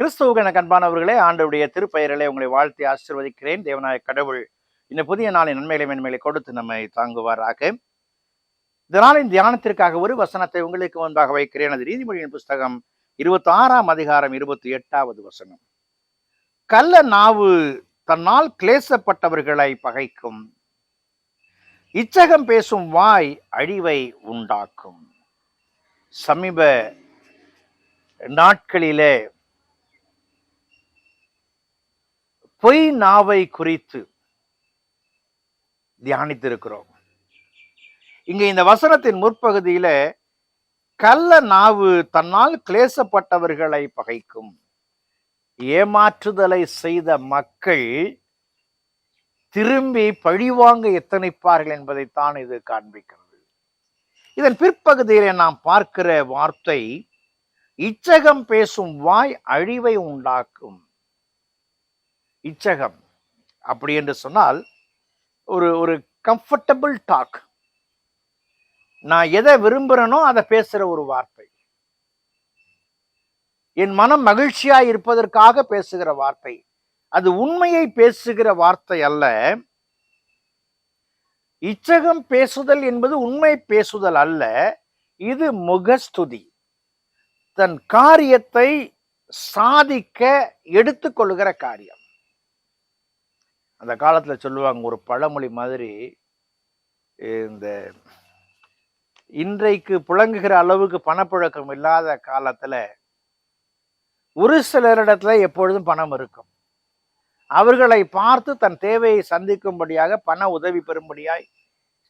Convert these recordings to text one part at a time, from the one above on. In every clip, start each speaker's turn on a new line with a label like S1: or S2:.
S1: கிறிஸ்துவுக்கு எனக்கு அன்பானவர்களே ஆண்டவுடைய திருப்பெயர்களை உங்களை வாழ்த்தி ஆசிர்வதிக்கிறேன். தேவநாய கடவுள் இந்த புதிய நாளின் நன்மைகளை மென்மைகளை கொடுத்து நம்மை தாங்குவாராக. இந்த நாளின் தியானத்திற்காக ஒரு வசனத்தை உங்களுக்கு முன்பாக வைக்கிறேன். அது நீதிமொழியின் புஸ்தகம் இருபத்தி ஆறாம் அதிகாரம் இருபத்தி எட்டாவது வசனம். கள்ள நாவு தன்னால் கிளேசப்பட்டவர்களை பகைக்கும். இச்சகம் பேசும் வாய் அழிவை உண்டாக்கும். சமீப நாட்களிலே பொய் நாவை குறித்து தியானித்திருக்கிறோம். இங்க இந்த வசனத்தின் முற்பகுதியில கள்ள நாவு தன்னால் கிளேசப்பட்டவர்களை பகைக்கும். ஏமாற்றுதலை செய்த மக்கள் திரும்பி பழிவாங்க எத்தனைப்பார்கள் என்பதைத்தான் இது காண்பிக்கிறது. இதன் பிற்பகுதியிலே நாம் பார்க்கிற வார்த்தை இச்சகம் பேசும் வாய் அழிவை உண்டாக்கும். இச்சகம். அப்படி என்று சொன்னால் ஒரு ஒரு கம்ஃபர்டபுள் டாக் நான் எதை விரும்புகிறேனோ அதை பேசுகிற ஒரு வார்த்தை. என் மனம் மகிழ்ச்சியா இருப்பதற்காக பேசுகிற வார்த்தை. அது உண்மையை பேசுகிற வார்த்தை அல்ல. இச்சகம் பேசுதல் என்பது உண்மை பேசுதல் அல்ல. இது முகஸ்துதி. தன் காரியத்தை சாதிக்க எடுத்துக்கொள்கிற காரியம். அந்த காலத்துல சொல்லுவாங்க ஒரு பழமொழி மாதிரி இந்த இன்றைக்கு புழங்குகிற அளவுக்கு பணப்புழக்கம் இல்லாத காலத்துல ஒரு சிலரிடத்துல எப்பொழுதும் பணம் இருக்கும். அவர்களை பார்த்து தன் தேவையை சந்திக்கும்படியாக பண உதவி பெறும்படியாய்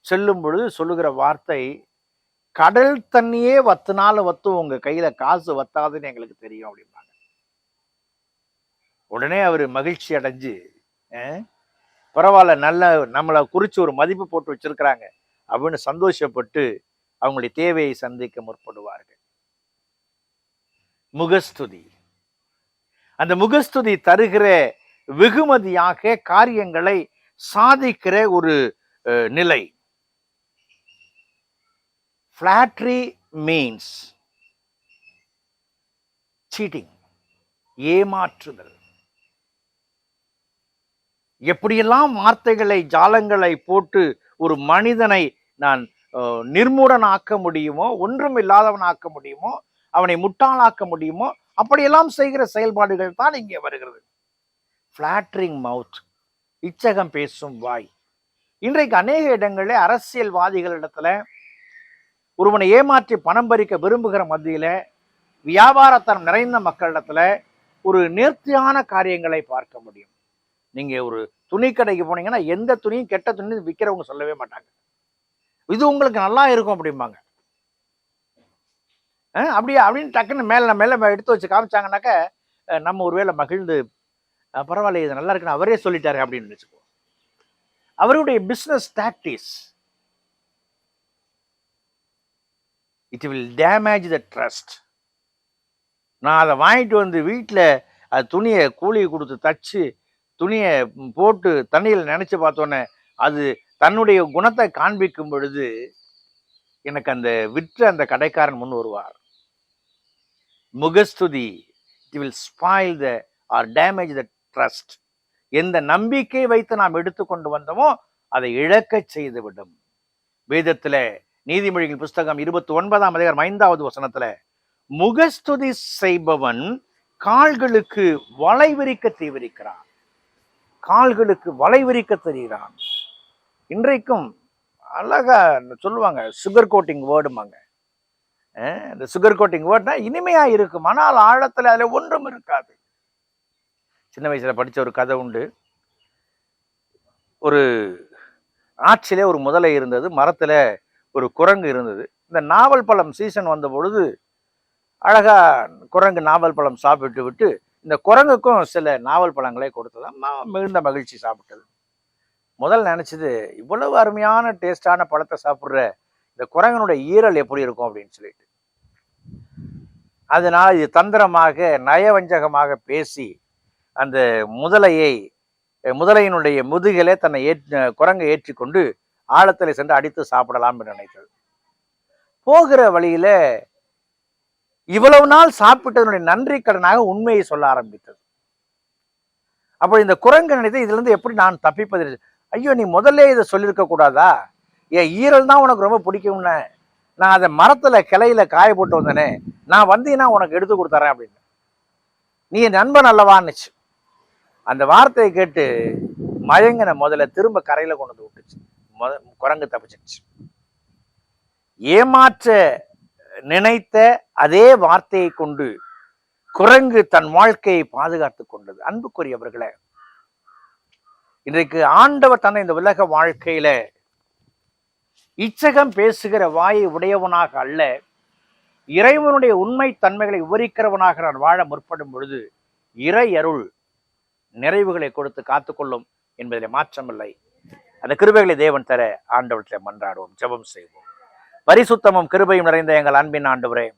S1: செல்லும் பொழுது சொல்லுகிற வார்த்தை கடல் தண்ணியே வத்துனாலும் வத்தும் உங்க கையில காசு வத்தாதுன்னு எங்களுக்கு தெரியும் அப்படிம்பாங்க. உடனே அவர் மகிழ்ச்சி அடைஞ்சு பரவாயில்ல நல்ல நம்மளை குறிச்சு ஒரு மதிப்பு போட்டு வச்சிருக்கிறாங்க அப்படின்னு சந்தோஷப்பட்டு அவங்களுடைய தேவையை சந்திக்க முற்படுவார்கள். முகஸ்துதி. அந்த முகஸ்துதி தருகிற வெகுமதியாக காரியங்களை சாதிக்கிற ஒரு நிலை. ஃபிளாட்ரி மீன்ஸ் சீட்டிங் ஏமாற்றுதல். எப்படியெல்லாம் வார்த்தைகளை ஜாலங்களை போட்டு ஒரு மனிதனை நான் அஹ், நிர்மூடனாக்க முடியுமோ ஒன்றும் இல்லாதவன் ஆக்க முடியுமோ அவனை முட்டாளாக்க முடியுமோ அப்படியெல்லாம் செய்கிற செயல்பாடுகள் தான் இங்கே வருகிறது. ஃப்ளாட்ரிங் மவுத் இச்சகம் பேசும் வாய். இன்றைக்கு அநேக இடங்களில் அரசியல்வாதிகளிடத்துல ஒருவனை ஏமாற்றி பணம் பறிக்க விரும்புகிற மத்தியில வியாபாரத்தனம் நிறைந்த மக்களிடத்துல ஒரு நேர்த்தியான காரியங்களை பார்க்க முடியும். நீங்கள் ஒரு துணி கடைக்கு போனீங்கன்னா எந்த துணியும் கெட்ட துணி விற்கிறவங்க சொல்லவே மாட்டாங்க. இது உங்களுக்கு நல்லா இருக்கும் அப்படிம்பாங்க. அப்படியே அப்படின்னு டக்குன்னு மேல மேல எடுத்து வச்சு காமிச்சாங்கனாக்க நம்ம ஒருவேளை மகிழ்ந்து பரவாயில்ல இது நல்லா இருக்குன்னு அவரே சொல்லிட்டாரு அப்படின்னு நினைச்சுக்கோ அவருடைய business tactics it will damage the trust நான் அதை வாங்கிட்டு வந்து வீட்டில் அது துணியை கூலி கொடுத்து தச்சு துணியை போட்டு தண்ணியில் நினச்சி பார்த்தோன்னே அது தன்னுடைய குணத்தை காண்பிக்கும் பொழுது எனக்கு அந்த விற்ற அந்த கடைக்காரன் முன் வருவார். முகஸ்துதி it will spoil the or damage the trust எந்த நம்பிக்கை வைத்து நாம் எடுத்துக்கொண்டு வந்தோமோ அதை இழக்கச் செய்துவிடும். வேதத்தில் நீதிமொழிகள் புஸ்தகம் இருபத்தி ஒன்பதாம் அதிகாரம் ஐந்தாவது வசனத்துல முகஸ்துதி செய்பவன் கால்களுக்கு வளைவிரிக்க தீவிரிக்கிறான். கால்களுக்கு வலை விரிக்க தெரிகிறான். இன்றைக்கும் அழகா சொல்லுவாங்க சுகர் கோட்டிங் வேர்டுமாங்க இந்த சுகர் கோட்டிங் வேர்ட்னா இனிமையா இருக்கும் ஆனால் ஆழத்தில் அதில் ஒன்றும் இருக்காது. சின்ன வயசுல படித்த ஒரு கதை உண்டு. ஒரு ஆற்றிலே ஒரு முதலை இருந்தது மரத்தில் ஒரு குரங்கு இருந்தது. இந்த நாவல் பழம் சீசன் வந்த பொழுது அழகாக குரங்கு நாவல் பழம் சாப்பிட்டு விட்டு இந்த குரங்குக்கும் சில நாவல் பழங்களை கொடுத்ததாம் மிகுந்த மகிழ்ச்சி சாப்பிட்டது. முதல் நினைச்சது இவ்வளவு அருமையான டேஸ்டான பழத்தை சாப்பிட்ற இந்த குரங்கனுடைய ஈரல் எப்படி இருக்கும்? அப்படின்னு சொல்லிட்டு. அதனால் இது தந்திரமாக நயவஞ்சகமாக பேசி அந்த முதலையை முதலையினுடைய முதுகிலே தன்னை ஏற் குரங்கை ஏற்றிக்கொண்டு ஆழத்தில் சென்று அடித்து சாப்பிடலாம் என்று நினைத்தது. போகிற வழியில் இவ்வளவு நாள் சாப்பிட்டதனுடைய நன்றி கடனாக உண்மையை சொல்ல ஆரம்பித்தது. அப்போ இந்த குரங்கு நினைத்து இதுல இருந்து எப்படி நான் தப்பிப்பது? ஐயோ நீ முதல்ல இதை சொல்லியிருக்க கூடாதா? என் ஈரல் தான் உனக்கு ரொம்ப பிடிக்கும்னு. நான் அதை மரத்துல கிளையில காய போட்டு வந்தேனே. நான் வந்தீங்கன்னா உனக்கு எடுத்து கொடுத்துறேன் அப்படின்னு. நீ என் நண்பன் அல்லவான்னுச்சு. அந்த வார்த்தையை கேட்டு மயங்கின முதல்ல திரும்ப கரையில கொண்டு வந்து விட்டுச்சு. முத குரங்கு தப்பிச்சிருச்சு. ஏமாற்ற நினைத்த அதே வார்த்தையை கொண்டு குரங்கு தன் வாழ்க்கையை பாதுகாத்துக் கொண்டது. அன்புக்குரியவர்களே இன்றைக்கு ஆண்டவர் தன்னை இந்த உலக வாழ்க்கையில இச்சகம் பேசுகிற வாயை உடையவனாக அல்ல இறைவனுடைய உண்மை தன்மைகளை விவரிக்கிறவனாக நான் வாழ முற்படும் பொழுது இறை அருள் நிறைவுகளை கொடுத்து காத்துக்கொள்ளும் என்பதில் மாற்றமில்லை. அந்த கிருபைகளை தேவன் தர ஆண்டவற்றை மன்றாடுவோம். ஜெபம் செய்வோம். பரிசுத்தமும் கிருபையும் நிறைந்த எங்கள் அன்பின் ஆண்டவரே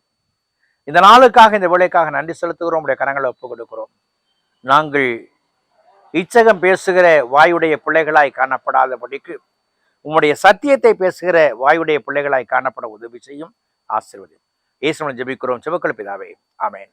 S1: இந்த நாளுக்காக இந்த வேலைக்காக நன்றி செலுத்துகிறோம் உடைய கரங்களை ஒப்புக் கொடுக்கிறோம். நாங்கள் இச்சகம் பேசுகிற வாயுடைய பிள்ளைகளாய் காணப்படாதபடிக்கு உம்முடைய சத்தியத்தை பேசுகிற வாயுடைய பிள்ளைகளாய் காணப்பட உதவி செய்யும் ஆசீர்வதி ஈஸ்வரன் ஜபிக்கிறோம். சிவக்கல் பிதாவே ஆமேன்.